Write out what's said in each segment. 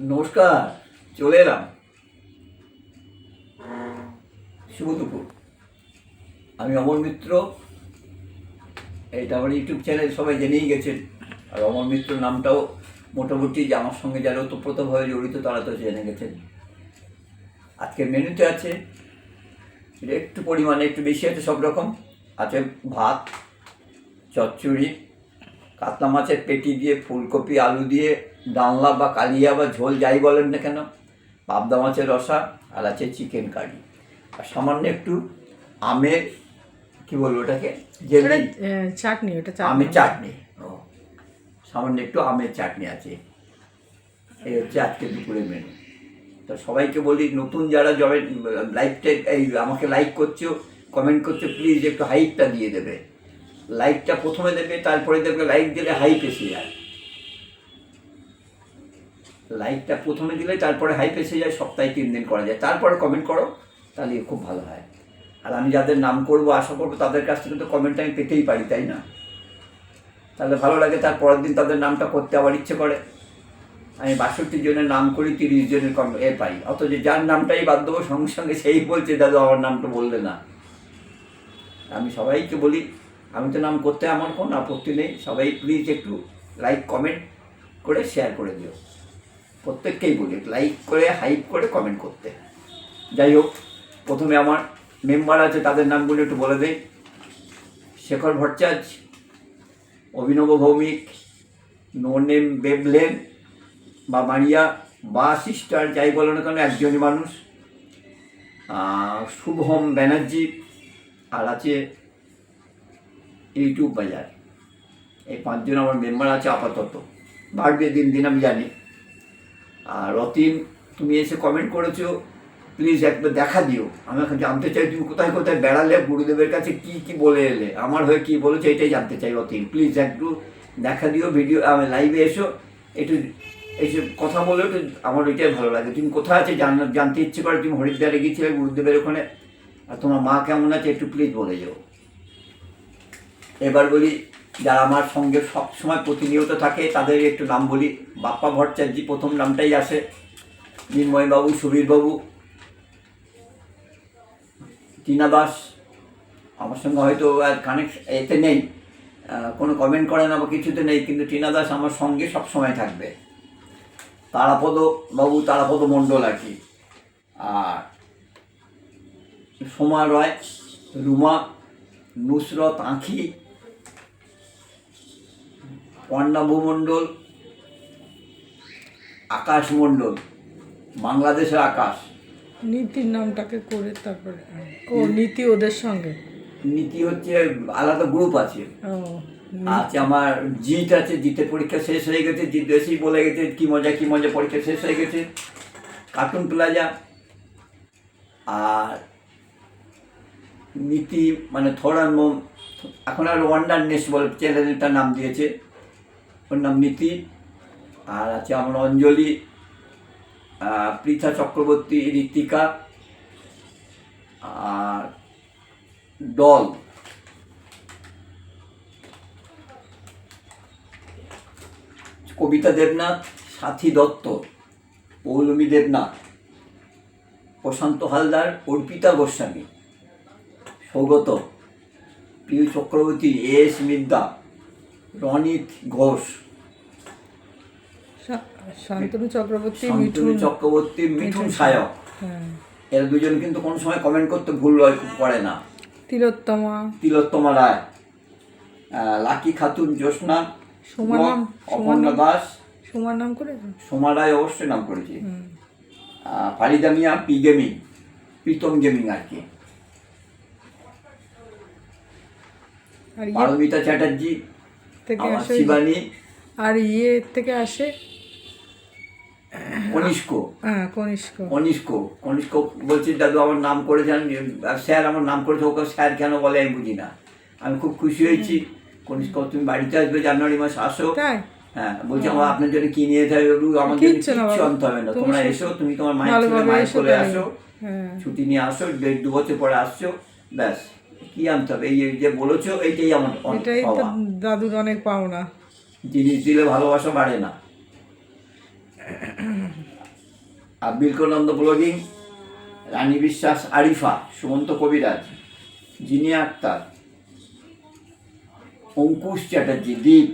নমস্কার, চলে এলাম। শুভ দুপুর। আমি অমর মিত্র। এটা আমার ইউটিউব চ্যানেল, সবাই জেনেই গেছেন। আর অমর মিত্র নামটাও মোটামুটি যে আমার সঙ্গে যারা ওতপ্রোতভাবে জড়িত, তারা তো জেনে গেছেন। আজকের মেনুতে আছে, একটু পরিমাণে, একটু বেশি আছে সব রকম আছে ভাত, চচ্চড়ি কাতলা মাছের পেটি দিয়ে ফুলকপি আলু দিয়ে ডালনা বা কালিয়া বা ঝোল যাই বলেন না কেন পাবদা মাছের রসা আর আছে চিকেন কারি। আর সামান্য একটু আমের কি বলব ওটাকে ওটা চাটনি ওটা আমের চাটনি ও। সামান্য একটু আমের চাটনি আছে। এই হচ্ছে আজকে দুপুরের মেনু তো সবাইকে বলি নতুন যারা জয়েন লাইকটা এই আমাকে লাইক করছ কমেন্ট করছ প্লিজ একটু হাইপটা দিয়ে দেবে। লাইকটা প্রথমে দেবে, তারপরে দেখবে লাইক দিলে হাই এসে যায়। লাইকটা প্রথমে দিলে তারপরে হাই এসে যায়, সপ্তাহে তিন দিন করা যায়। তারপরে কমেন্ট করো, তাহলে খুব ভালো হয়। আর আমি যাদের নাম করব, আশা করব, তাদের কাছ থেকে তো কমেন্ট আমি পেতেই পারি, তাই না? তাহলে ভালো লাগে, তার পরের দিন তাদের নামটা করতে আবার ইচ্ছে করে। আমি বাষট্টি জনের নাম করি, তিরিশ জনের কম, এ পাই। অথচ যার নামটাই বাদ দেবো, সঙ্গে সঙ্গে সেই বলছে, দাদু, আমার নামটা বললে না। আমি সবাইকে বলি আমি তো নাম করতে আমার কোনো আপত্তি নেই। সবাই প্লিজ একটু লাইক কমেন্ট করে শেয়ার করে দিও। প্রত্যেককেই বলি লাইক করে হাইপ করে কমেন্ট করতে। যাই হোক, প্রথমে আমার মেম্বার আছে, তাদের নামগুলো একটু বলে দেই। শেখর ভট্টাচার্য, অভিনব ভৌমিক নো নেম বেবলেন বা মারিয়া বা সিস্টার যাই বলো না কেন, একজনই মানুষ। শুভম ব্যানার্জি, আর আছে ইউটিউব বাজার। এই পাঁচজন আমার মেম্বার আছে আপাতত। বাড়বে দিন দিন, আমি জানি। আর রতিন, তুমি এসে কমেন্ট করেছ প্লিজ একবার দেখা দিও। আমি এখন জানতে চাই, তুমি কোথায় কোথায় বেড়ালে, গুরুদেবের কাছে কি কি বলে এলে? আমার হয়ে কি বলেছে, এটাই জানতে চাই রতিন। প্লিজ একটু দেখা দিও ভিডিও আমি লাইভে এসো। একটু, এসে কথা বলে, একটু আমার ওইটাই ভালো লাগে। তুমি কোথায় আছে, জান, জানতে ইচ্ছে করে, তুমি হরিদ্বারে গিয়েছিলে গুরুদেবের ওখানে। আর তোমার মা কেমন আছে, একটু প্লিজ বলে যাও। এবার বলি, যারা আমার সঙ্গে সব সময় প্রতিনিয়ত থাকে, তাদের একটু নাম বলি। বাপ্পা ভট্টাচার্য প্রথম নামটাই আসে। মিন্ময়বাবু সুবীরবাবু টিনা দাস। আমার সঙ্গে হয়তো আর কানেক্ট এতে নেই। কোনো কমেন্ট করে না বা কিছুতে নেই, কিন্তু টিনা দাস আমার সঙ্গে সব সময় থাকবে। তারাপদ বাবু, তারাপদ মণ্ডল আর কি। আর সোমা রয়, রুমা, নুসরত, আঁখি পর্ণাভ মণ্ডল আকাশ মণ্ডল বাংলাদেশের আকাশ। নীতির নামটাকে করে তারপরে ও নীতি ওদের সঙ্গে? নীতি হচ্ছে আলাদা গ্রুপ আছে। আছে আমার জিট আছে জিতের পরীক্ষা শেষ হয়ে গেছে জিত এসেই বলে গেছে কি মজা কি মজা পরীক্ষা শেষ হয়ে গেছে। কার্টুন প্লাজা আর নীতি মানে মোম এখন আর ওয়ান্ডার নেস্ট বলে চ্যানেলটার নাম দিয়েছে। ওর নাম আর আছে আমার অঞ্জলি পৃথা চক্রবর্তী, ঋতিকা, আর ডল কবিতা দেবনাথ, সাথী দত্ত, পৌলমী দেবনাথ, প্রশান্ত হালদার, অর্পিতা গোস্বামী, সৌগত, পিউ চক্রবর্তী এস মিদ্যা রনিত ঘোষ। শান্তনু চক্রবর্তী মিঠুন। চক্রবর্তী মিঠুন সায়ক। হ্যাঁ। এরা দুজন কিন্তু কোনো সময় কমেন্ট করতে ভুল করে না। তিলোত্তমা। তিলোত্তমা রায়। লাকি খাতুন জ্যোৎস্না সোমা নাম অপর্ণা দাস। সোমার নাম করেছ সোমা রায় অবশ্যই নাম করেছি। Farida Mia P gaming Pritam gaming আর কি। ইয়ে পারমিতা চ্যাটার্জি থেকে আসে শিবানী আর ইয়ে থেকে আসে কনিষ্ক। হ্যাঁ কনিষ্ক। কনিষ্ক। কনিষ্ক বলছি দাদু আমার নাম করেছেন স্যার আমার নাম করেছে। ওকে স্যার কেন বলে আমি বুঝি না। আমি খুব খুশি হয়েছি। কনিষ্ক তুমি বাড়িতে আসবে জানুয়ারি মাস আসো। হ্যাঁ বলছি আমার আপনার জন্য কি নিয়ে হবে বাবু? আমার জন্য কিচ্ছু। আনতে হবে না। তুমি তোমরা এসো তুমি তোমার মায়ের ছেলে মায়ের তাই। আসো। হ্যাঁ। ছুটি নিয়ে আসো দেড় দু বছর পরে আসছো। ব্যাস। কি আনতে হবে? এই যে বলেছ এইটাই আমার এটাই তো দাদুর অনেক পাওনা। জিনিস দিলে ভালোবাসা বাড়ে না। আর বিলকনন্দ ব্লগিং রানী বিশ্বাস Arifa Sumanta Kabiraj Zinia Akter Ankush Chatterjee Deep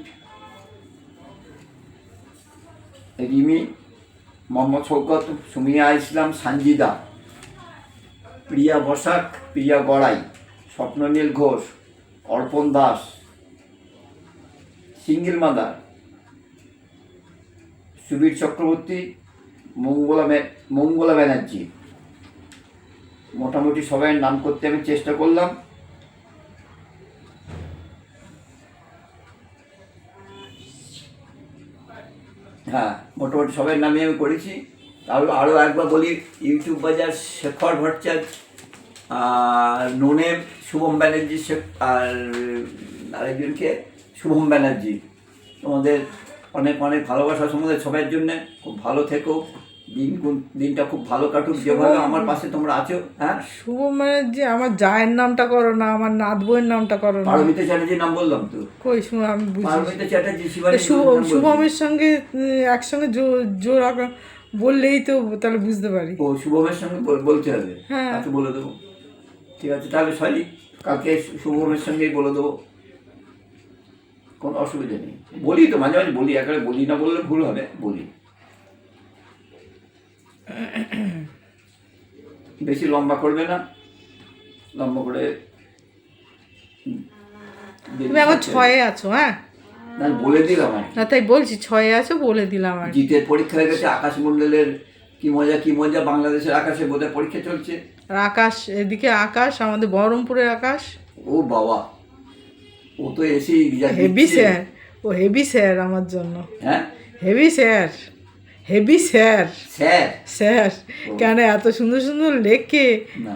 Rimi Mohammad Shoukat Sumiya Islam Sanjida Priya Basak Priya Gorai. Swapnanil Ghosh, Arpan Das, single mother, Subir Chakraborty, Mangala Mangala Banerjee. মোটামুটি সবাই নাম করতে আমি চেষ্টা করলাম। হ্যাঁ মোটামুটি সবাই নামে আমি করেছি। তাহলে আরও একবার বলি, ইউটিউব বাজার শেখর ভট্টাচার্য নোনেম শুভম ব্যানার্জি শেখ আর আরেকজনকে? শুভম ব্যানার্জি। তোমাদের অনেক অনেক ভালোবাসা তোমাদের সবার জন্য। খুব ভালো থেকো। দিন দিনটা খুব ভালো কাটুক। যেভাবে আমার পাশে তোমরা আছো হ্যাঁ? শুভ মানে যে আমার জায়ের নামটা করো না আমার নাত বইয়ের নামটা করো না। পারমিতা চ্যাটার্জির নাম বললাম তো। কই শুভ আমি বুঝি পারমিতা চ্যাটার্জি শিবানী। শুভমের সঙ্গে একসঙ্গে জো- জোর আঁকা- বললেই তো তাহলে বুঝতে পারি। ও শুভমের সঙ্গে বলতে হবে। হ্যাঁ। আচ্ছা বলে দেবো। ঠিক আছে তাহলে সরি কালকে শুভমের সঙ্গেই বলে দেবো। কোনো অসুবিধা নেই। বলি তো মাঝে মাঝে বলি একেবারে বলি না বললে ভুল হবে বলি। বেশি লম্বা করবে না। লম্বা করে তুমি এখন ছয়ে আছো হ্যাঁ? না বলে দিলাম না তাই বলছি ছয়ে আছো বলে দিলাম আর জিতের পরীক্ষা হয়ে গেছে আকাশ মণ্ডলের কি মজা কি মজা বাংলাদেশের আকাশে বোধহয় পরীক্ষা চলছে। আর আকাশ এদিকে আকাশ আমাদের বহরমপুরের আকাশ। ও বাবা ও তো এসে হেভি স্যার ও হেভি স্যার আমার জন্য। হ্যাঁ? Heavy sir heavy sir sir sir কেন এত সুন্দর সুন্দর লেখে না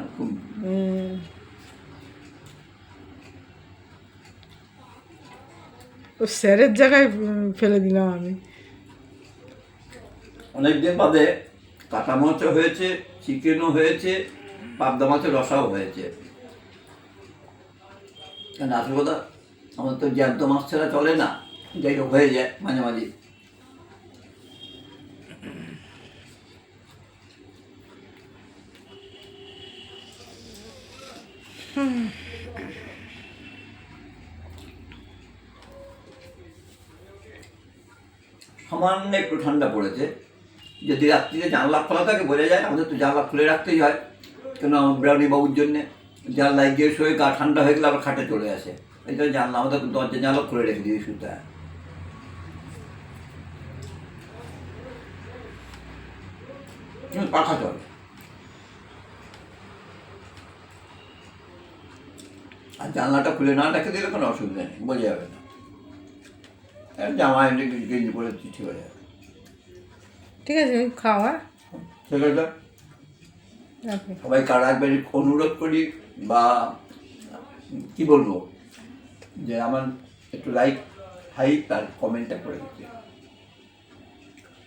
ও স্যারের জায়গায় ফেলে দিলাম আমি। অনেকদিন বাদে কাটা মাছও হয়েছে চিকেনও হয়েছে। পাবদা মাছের রসাও হয়েছে। কেন আসল কথা আমাদের তো জ্যান্ত মাছ ছাড়া চলে না। যাই হোক হয়ে যায় মাঝে মাঝে। সামান্য একটু ঠান্ডা পড়েছে। যদি রাত্রিতে জানলা খোলা থাকে, বোঝা যায় আমাদের তো জানলা খুলে রাখতেই হয়। কেন ব্রাউনি বাবুর জন্যে জানলায় গিয়ে শুয়ে গা ঠান্ডা হয়ে গেলে আবার খাটে চলে আসে। এই জন্য জানলা আমাদের দরজা জানলা খুলে রেখে দিই শুতে হয় কিন্তু পাখা চলে। আর জানলাটা খুলে না রেখে দিলে কোনো অসুবিধা নেই বোঝা যাবে না। জামা এনে গেঞ্জি পরে ঠিক হয়ে যাবে। ঠিক আছে খাওয়া ঠিক সবাইকে আর একবার অনুরোধ করি বা কি বলব? যে আমার একটু লাইক হাইক আর কমেন্টটা করে দিতে।